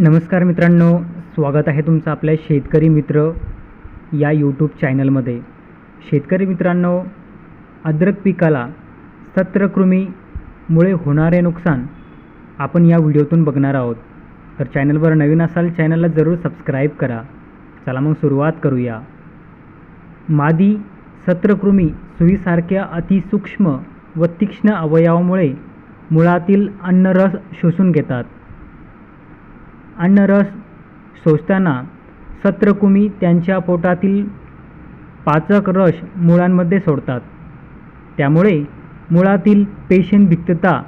नमस्कार मित्रांनो स्वागत आहे तुमचं आपल्या शेतकरी मित्र या यूट्यूब चॅनलमध्ये शेतकरी मित्रांनो अद्रक पिकाला सत्रकृमीमुळे होणारे नुकसान आपण या व्हिडिओतून बघणार आहोत. तर चॅनलवर नवीन असाल चॅनलला जरूर सबस्क्राईब करा. चला मग सुरुवात करूया. मादी सत्रकृमी सुईसारख्या अतिसूक्ष्म व तीक्ष्ण अवयवामुळे मुळातील अन्नरस शोषून घेतात. अन्नरस शोषताना सत्रकुमी त्यांच्या पोटातील पाचक रस मुळांमध्ये सोडतात. त्यामुळे मुळातील पेशींभिक्तता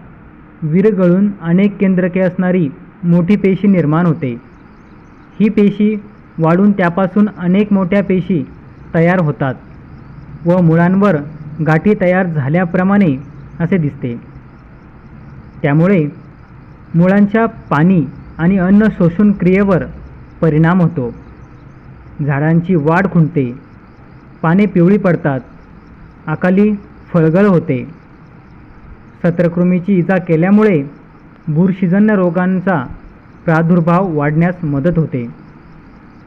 विरगळून अनेक केंद्रके असणारी मोठी पेशी निर्माण होते. ही पेशी वाढून त्यापासून अनेक मोठ्या पेशी तयार होतात व मुळांवर गाठी तयार झाल्याप्रमाणे असे दिसते. त्यामुळे मुळांच्या पाणी आणि अन्न शोषण क्रियेवर परिणाम होतो. झाडांची वाढ खुंटते. पाने पिवळी पडतात. अकाली फळगळ होते. सत्रकृमीची इजा केल्यामुळे बुरशीजन्य रोगांचा प्रादुर्भाव वाढण्यास मदत होते.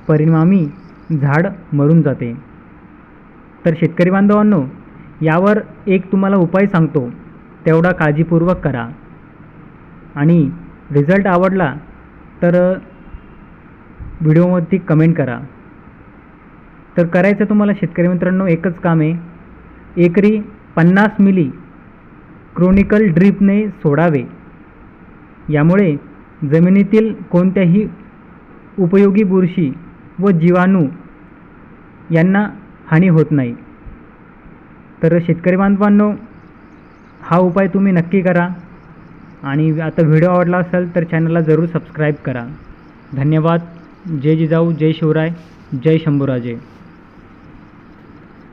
परिणामी झाड मरून जाते. तर शेतकरी बांधवांनो यावर एक तुम्हाला उपाय सांगतो. तेवढा काळजीपूर्वक करा. आणि रिझल्ट आवडला तर व्हिडिओवरती कमेंट करा. तर करायचं तुम्हाला शेतकरी मित्रांनो एकच काम आहे. एकरी पन्नास मिली क्रोनिकल ड्रीपने सोडावे. यामुळे जमिनीतील कोणत्याही उपयोगी बुरशी व जीवाणू यांना हानी होत नाही. तर शेतकरी बांधवांनो हा उपाय तुम्ही नक्की करा. आणि आता व्हिडिओ आवडला असेल तर चॅनलला जरूर सबस्क्राईब करा. धन्यवाद. जय जिजाऊ जय शिवराय जय शंभूराजे.